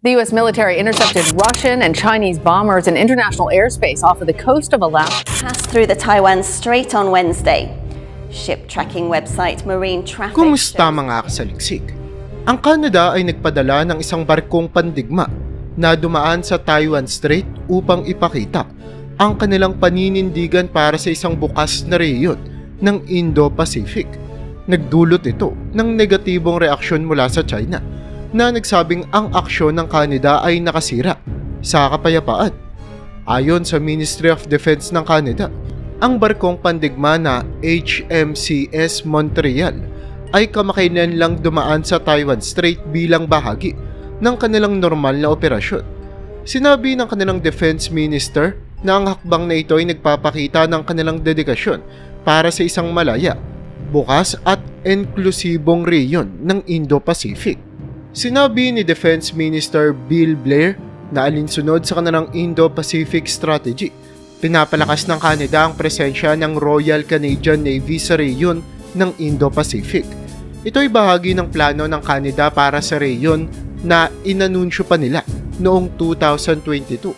The U.S. military intercepted Russian and Chinese bombers in international airspace off of the coast of Alaska. passed through the Taiwan Strait on Wednesday. Ship tracking website Marine Traffic Kumusta mga kasaliksik? Ang Canada ay nagpadala ng isang barkong pandigma na dumaan sa Taiwan Strait upang ipakita ang kanilang paninindigan para sa isang bukas na rehiyon ng Indo-Pacific. Nagdulot ito ng negatibong reaksyon mula sa China na nagsabing ang aksyon ng Canada ay nakasira sa kapayapaan. Ayon sa Ministry of Defense ng Canada, ang barkong pandigma na HMCS Montreal ay kamakailan lang dumaan sa Taiwan Strait bilang bahagi ng kanilang normal na operasyon. Sinabi ng kanilang defense minister na ang hakbang na ito ay nagpapakita ng kanilang dedikasyon para sa isang malaya, bukas at inklusibong rehiyon ng Indo-Pacific. Sinabi ni Defense Minister Bill Blair na alinsunod sa kanilang Indo-Pacific Strategy, pinapalakas ng Canada ang presensya ng Royal Canadian Navy sa rehiyon ng Indo-Pacific. Ito ay bahagi ng plano ng Canada para sa rehiyon na inanunsyo pa nila noong 2022.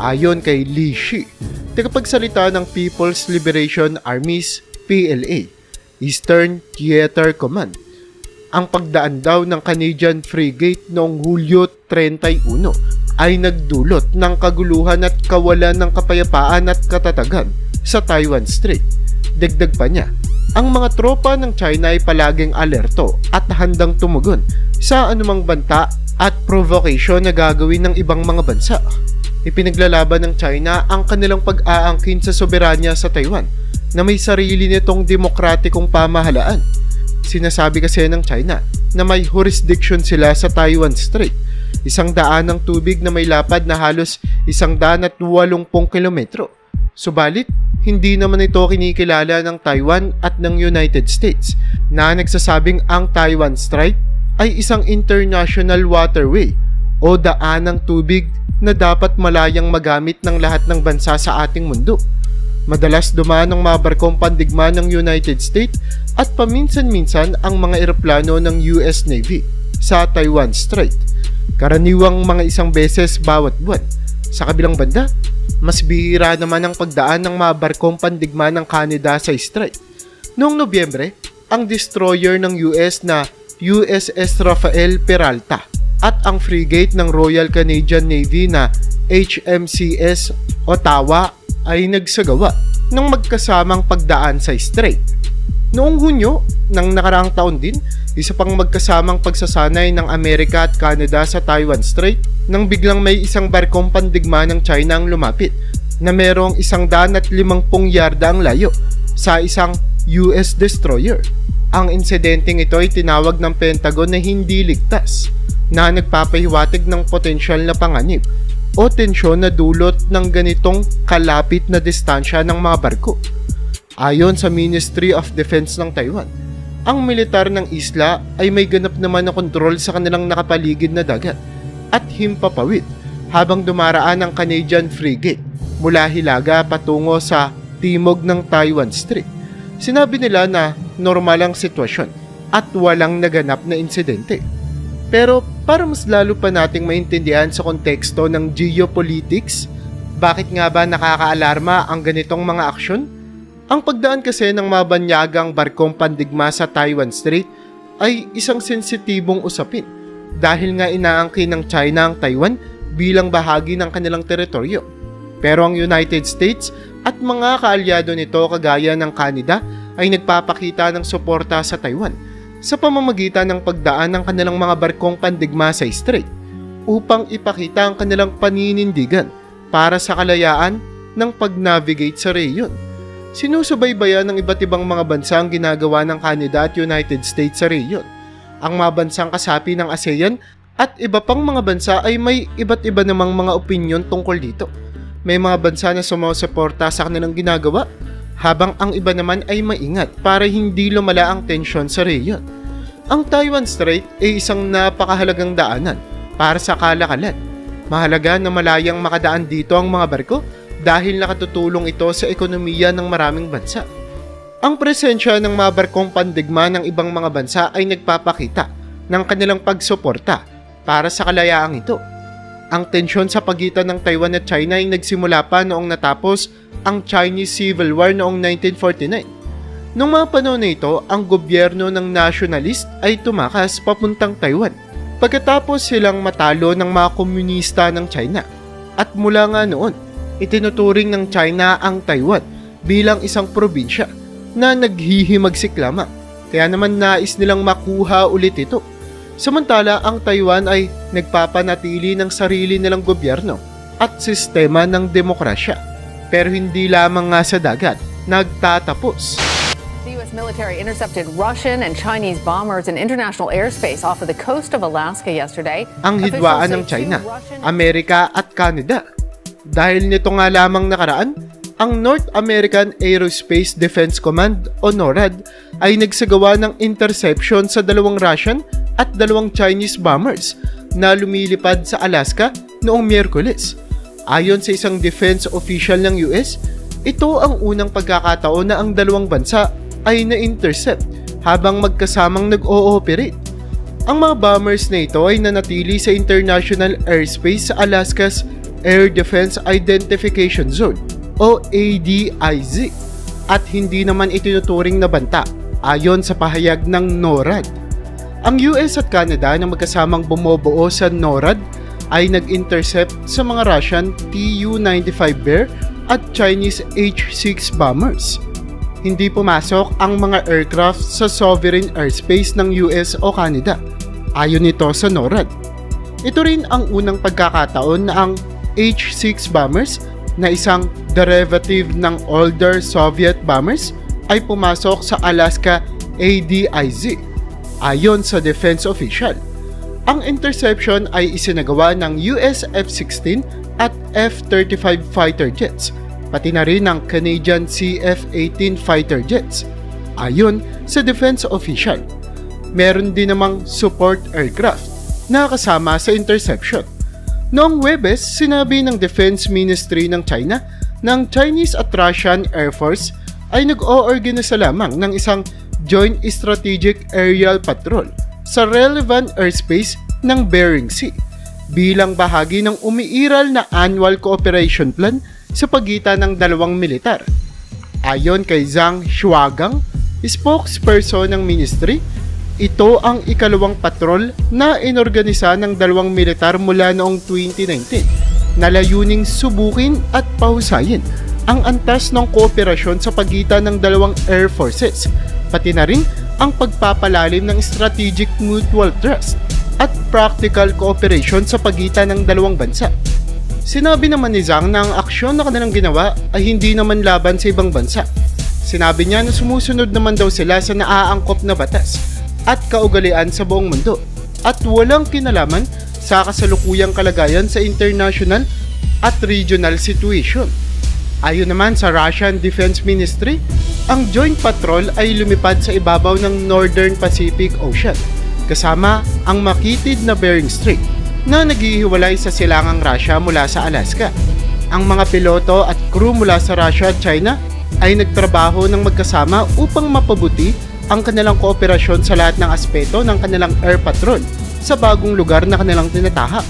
Ayon kay Lee Shi, tagapagsalita ng People's Liberation Armies PLA, Eastern Theater Command, ang pagdaan daw ng Canadian frigate noong Hulyo 31 ay nagdulot ng kaguluhan at kawalan ng kapayapaan at katatagan sa Taiwan Strait. Dagdag pa niya, ang mga tropa ng China ay palaging alerto at handang tumugon sa anumang banta at provocation na gagawin ng ibang mga bansa. Ipinaglalaban ng China ang kanilang pag-aangkin sa soberanya sa Taiwan na may sarili nitong demokratikong pamahalaan Sinasabi kasi ng China na may jurisdiction sila sa Taiwan Strait, isang daan ng tubig na may lapad na halos isang daan at 80 kilometro. Subalit, hindi naman ito kinikilala ng Taiwan at ng United States na nagsasabing ang Taiwan Strait ay isang international waterway o daan ng tubig na dapat malayang magamit ng lahat ng bansa sa ating mundo. Madalas dumaan ng mga barkong pandigma ng United States at paminsan-minsan ang mga eroplano ng US Navy sa Taiwan Strait. Karaniwang mga isang beses bawat buwan. Sa kabilang banda, mas bihira naman ang pagdaan ng mga barkong pandigma ng Canada sa Strait. Noong Nobyembre, ang destroyer ng US na USS Rafael Peralta at ang frigate ng Royal Canadian Navy na HMCS Ottawa ay nagsagawa ng magkasamang pagdaan sa strait. Noong Hunyo ng nakaraang taon din, isa pang magkasamang pagsasanay ng Amerika at Canada sa Taiwan Strait nang biglang may isang barkong pandigma ng China ang lumapit na merong isang daan at yarda ang layo sa isang US destroyer. Ang insidenteng ito ay tinawag ng Pentagon na hindi ligtas na nagpapahiwatig ng potensyal na panganib o tensyon na dulot ng ganitong kalapit na distansya ng mga barko. Ayon sa Ministry of Defense ng Taiwan, ang militar ng isla ay may ganap naman na kontrol sa kanilang nakapaligid na dagat at himpapawid habang dumaraan ang Canadian frigate mula Hilaga patungo sa timog ng Taiwan Strait. Sinabi nila na normal ang sitwasyon at walang naganap na insidente. Pero para mas lalo pa nating maintindihan sa konteksto ng geopolitics, bakit nga ba nakakaalarma ang ganitong mga aksyon? Ang pagdaan kasi ng mga banyagang barkong pandigma sa Taiwan Strait ay isang sensitibong usapin dahil nga inaangkin ng China ang Taiwan bilang bahagi ng kanilang teritoryo. Pero ang United States at mga kaalyado nito kagaya ng Canada ay nagpapakita ng suporta sa Taiwan sa pamamagitan ng pagdaan ng kanilang mga barkong pandigma sa strait upang ipakita ang kanilang paninindigan para sa kalayaan ng pag-navigate sa rehiyon. Sinusubaybayan ng iba't ibang mga bansa ang ginagawa ng Canada at United States sa rehiyon. Ang mga bansang kasapi ng ASEAN at iba pang mga bansa ay may iba't iba namang mga opinyon tungkol dito. May mga bansa na sumusuporta sa kanilang ginagawa, habang ang iba naman ay maingat para hindi lumala ang tensyon sa rehiyon. Ang Taiwan Strait ay isang napakahalagang daanan para sa kalakalan. Mahalaga na malayang makadaan dito ang mga barko dahil nakatutulong ito sa ekonomiya ng maraming bansa. Ang presensya ng mga barkong pandigma ng ibang mga bansa ay nagpapakita ng kanilang pagsuporta para sa kalayaang ito. Ang tensyon sa pagitan ng Taiwan at China ay nagsimula pa noong natapos ang Chinese Civil War noong 1949. Noong mga panahon na ito, ang gobyerno ng nationalist ay tumakas papuntang Taiwan. Pagkatapos silang matalo ng mga komunista ng China. At mula nga noon, itinuturing ng China ang Taiwan bilang isang probinsya na naghihimagsik lamang. Kaya naman nais nilang makuha ulit ito. Samantala, ang Taiwan ay nagpapanatili ng sarili nilang gobyerno at sistema ng demokrasya. Pero hindi lamang nga sa dagat, nagtatapos. Military intercepted Russian and Chinese bombers in international airspace off of the coast of Alaska yesterday. ang hidwaan ng China, Amerika at Canada. Dahil nito nga lamang nakaraan, ang North American Aerospace Defense Command o NORAD ay nagsagawa ng interception sa dalawang Russian at dalawang Chinese bombers na lumilipad sa Alaska noong Miyerkules. Ayon sa isang defense official ng US, ito ang unang pagkakataon na ang dalawang bansa ay na-intercept habang magkasamang nag-ooperate. Ang mga bombers na ito ay nanatili sa international airspace sa Alaska's Air Defense Identification Zone o ADIZ at hindi naman itinuturing na banta ayon sa pahayag ng NORAD. Ang US at Canada na magkasamang bumubuo sa NORAD ay nag-intercept sa mga Russian Tu-95 Bear at Chinese H-6 bombers. Hindi pumasok ang mga aircraft sa sovereign airspace ng US o Canada ayon nito sa NORAD. Ito rin ang unang pagkakataon na ang H-6 bombers na isang derivative ng older Soviet bombers ay pumasok sa Alaska ADIZ ayon sa defense official. Ang interception ay isinagawa ng US F-16 at F-35 fighter jets, pati na rin ng Canadian CF-18 fighter jets, ayon sa defense official meron din namang support aircraft na kasama sa interception. Noong Webes, sinabi ng Defense Ministry ng China ng Chinese at Russian Air Force ay nag-o-organisa lamang ng isang Joint Strategic Aerial Patrol sa relevant airspace ng Bering Sea bilang bahagi ng umiiral na annual cooperation plan sa pagitan ng dalawang militar. Ayon kay Zhang Shuagang, spokesperson ng ministry, ito ang ikalawang patrol na inorganisa ng dalawang militar mula noong 2019 na layuning subukin at pahusayin ang antas ng kooperasyon sa pagitan ng dalawang air forces, pati na rin ang pagpapalalim ng strategic mutual trust at practical cooperation sa pagitan ng dalawang bansa. Sinabi naman ni Zhang na ang aksyon na kanilang ginawa ay hindi naman laban sa ibang bansa. Sinabi niya na sumusunod naman daw sila sa naaangkop na batas at kaugalian sa buong mundo at walang kinalaman sa kasalukuyang kalagayan sa international at regional situation. Ayon naman sa Russian Defense Ministry, ang joint patrol ay lumipad sa ibabaw ng Northern Pacific Ocean kasama ang makitid na Bering Strait na naghihiwalay sa silangang Russia mula sa Alaska. Ang mga piloto at crew mula sa Russia at China ay nagtrabaho ng magkasama upang mapabuti ang kanilang kooperasyon sa lahat ng aspeto ng kanilang air patrol sa bagong lugar na kanilang tinatahak.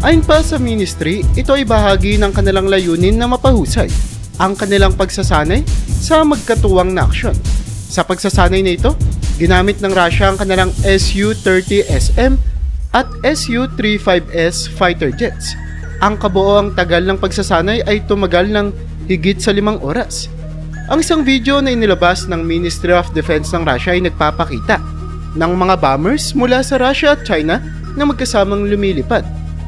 Ayon pa sa ministry, ito ay bahagi ng kanilang layunin na mapahusay ang kanilang pagsasanay sa magkatuwang na aksyon. Sa pagsasanay na ito, ginamit ng Russia ang kanilang Su-30SM at Su-35S fighter jets. Ang kabuoang tagal ng pagsasanay ay tumagal ng higit sa limang oras. Ang isang video na inilabas ng Ministry of Defense ng Russia ay nagpapakita ng mga bombers mula sa Russia at China na magkasamang lumilipad.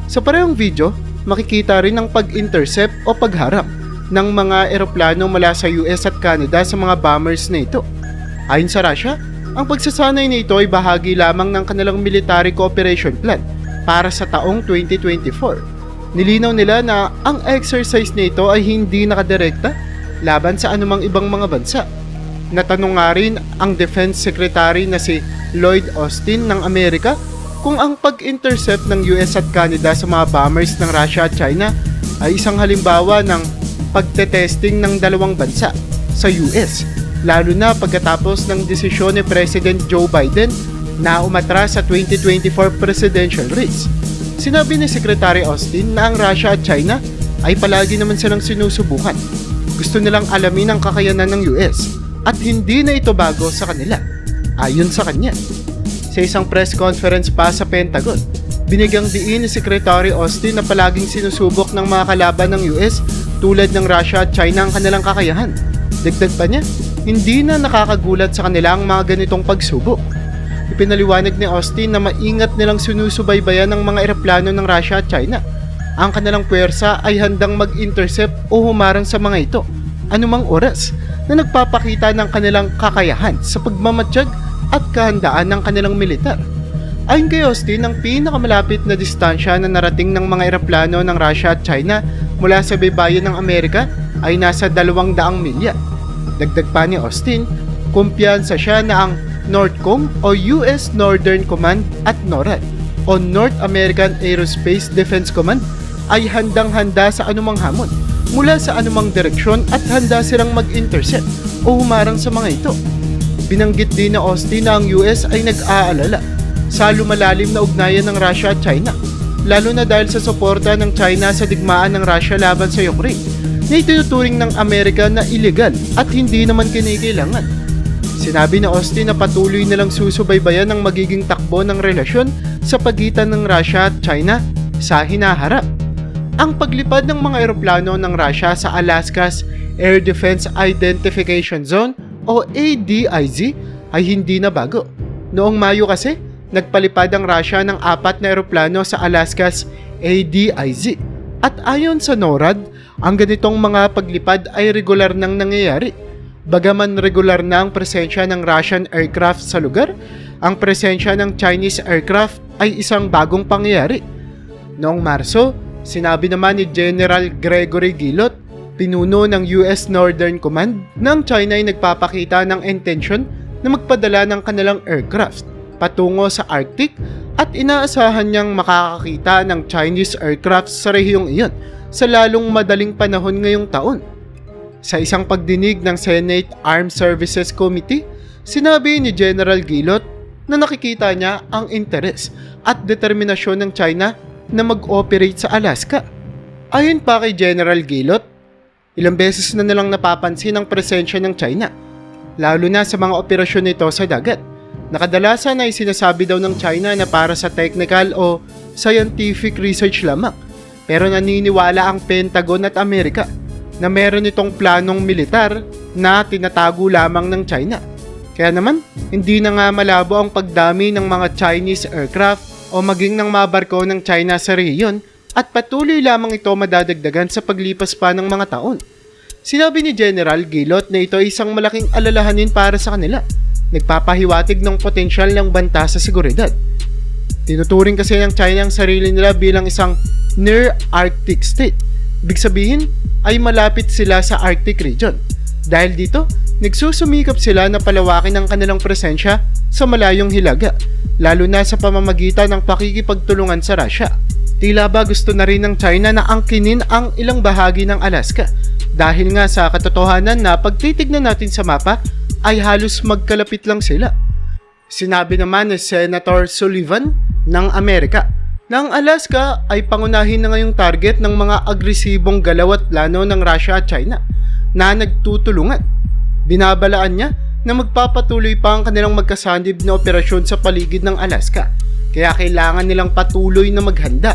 Sa parehong video, makikita rin ang pag-intercept o pagharap ng mga eroplano mula sa US at Canada sa mga bombers na ito. Ayon sa Russia, ang pagsasanay na ito ay bahagi lamang ng kanilang military cooperation plan para sa taong 2024. Nilinaw nila na ang exercise na ito ay hindi nakadirekta laban sa anumang ibang mga bansa. Natanong nga rin ang Defense Secretary na si Lloyd Austin ng Amerika kung ang pag-intercept ng US at Canada sa mga bombers ng Russia at China ay isang halimbawa ng pagtetesting ng dalawang bansa sa US, lalo na pagkatapos ng desisyon ni President Joe Biden na umatras sa 2024 presidential race. Sinabi ni Secretary Austin na ang Russia at China ay palagi naman silang sinusubukan. Gusto nilang alamin ang kakayanan ng US at hindi na ito bago sa kanila. Ayon sa kanya. Sa isang press conference pa sa Pentagon, binigyang diin ni Secretary Austin na palaging sinusubok ng mga kalaban ng US tulad ng Russia at China ang kanilang kakayahan. Dagdag pa niya, hindi na nakakagulat sa kanila ang mga ganitong pagsubok. Ipinaliwanag ni Austin na maingat nilang sinusubaybayan ng mga eroplano ng Russia at China. Ang kanilang puwersa ay handang mag-intercept o humarang sa mga ito anumang oras na nagpapakita ng kanilang kakayahan sa pagmamatsyag at kahandaan ng kanilang militar. Ayon kay Austin, ang pinakamalapit na distansya na narating ng mga eroplano ng Russia at China mula sa baybayin ng Amerika ay nasa 200 milya. Dagdag pa ni Austin, kumpiyansa siya na ang NORTHCOM o US Northern Command at NORAD o North American Aerospace Defense Command ay handang-handa sa anumang hamon mula sa anumang direksyon at handa silang mag-intercept o humarang sa mga ito. Binanggit din na Austin na ang US ay nag-aalala sa lumalalim na ugnayan ng Russia at China, lalo na dahil sa suporta ng China sa digmaan ng Russia laban sa Ukraine na itinuturing ng Amerika na illegal at hindi naman kinikailangan. Sinabi na Austin na patuloy nilang susubaybayan ang magiging takbo ng relasyon sa pagitan ng Russia at China sa hinaharap. Ang paglipad ng mga eroplano ng Russia sa Alaska's Air Defense Identification Zone o ADIZ ay hindi na bago. Noong Mayo kasi, nagpalipad ang Russia ng apat na eroplano sa Alaska's ADIZ. At ayon sa NORAD, ang ganitong mga paglipad ay regular nang nangyayari. Bagaman regular na ang presensya ng Russian aircraft sa lugar, ang presensya ng Chinese aircraft ay isang bagong pangyayari. Noong Marso, sinabi naman ni General Gregory Gilot, pinuno ng US Northern Command, ng China ay nagpapakita ng intensyon na magpadala ng kanilang aircraft patungo sa Arctic at inaasahan niyang makakakita ng Chinese aircraft sa rehiyong iyon sa lalong madaling panahon ngayong taon. Sa isang pagdinig ng Senate Armed Services Committee, sinabi ni General Gilot na nakikita niya ang interes at determinasyon ng China na mag-operate sa Alaska. Ayon pa kay General Gilot, ilang beses na nilang napapansin ang presensya ng China, lalo na sa mga operasyon nito sa dagat. Nakadalasan ay sinasabi daw ng China na para sa technical o scientific research lamang. Pero naniniwala ang Pentagon at Amerika na meron itong planong militar na tinatago lamang ng China. Kaya naman, hindi na nga malabo ang pagdami ng mga Chinese aircraft o maging ng mga barko ng China sa rehiyon at patuloy lamang ito madadagdagan sa paglipas pa ng mga taon. Sinabi ni General Gilot na ito ay isang malaking alalahanin para sa kanila. Nagpapahiwatig ng potensyal ng banta sa seguridad. Tinuturing kasi ng China ang sarili nila bilang isang near Arctic state. Ibig sabihin ay malapit sila sa Arctic region. Dahil dito, nagsusumikap sila na palawakin ang kanilang presensya sa malayong hilaga, lalo na sa pamamagitan ng pakikipagtulungan sa Russia. Tila ba gusto na rin ng China na angkinin ang ilang bahagi ng Alaska dahil nga sa katotohanan na pagtitignan natin sa mapa ay halos magkalapit lang sila. Sinabi naman ni Senator Sullivan ng Amerika na ang Alaska ay pangunahin na ngayong target ng mga agresibong galaw at plano ng Russia at China na nagtutulungan. Binabalaan niya na magpapatuloy pa ang kanilang magkasandib na operasyon sa paligid ng Alaska kaya kailangan nilang patuloy na maghanda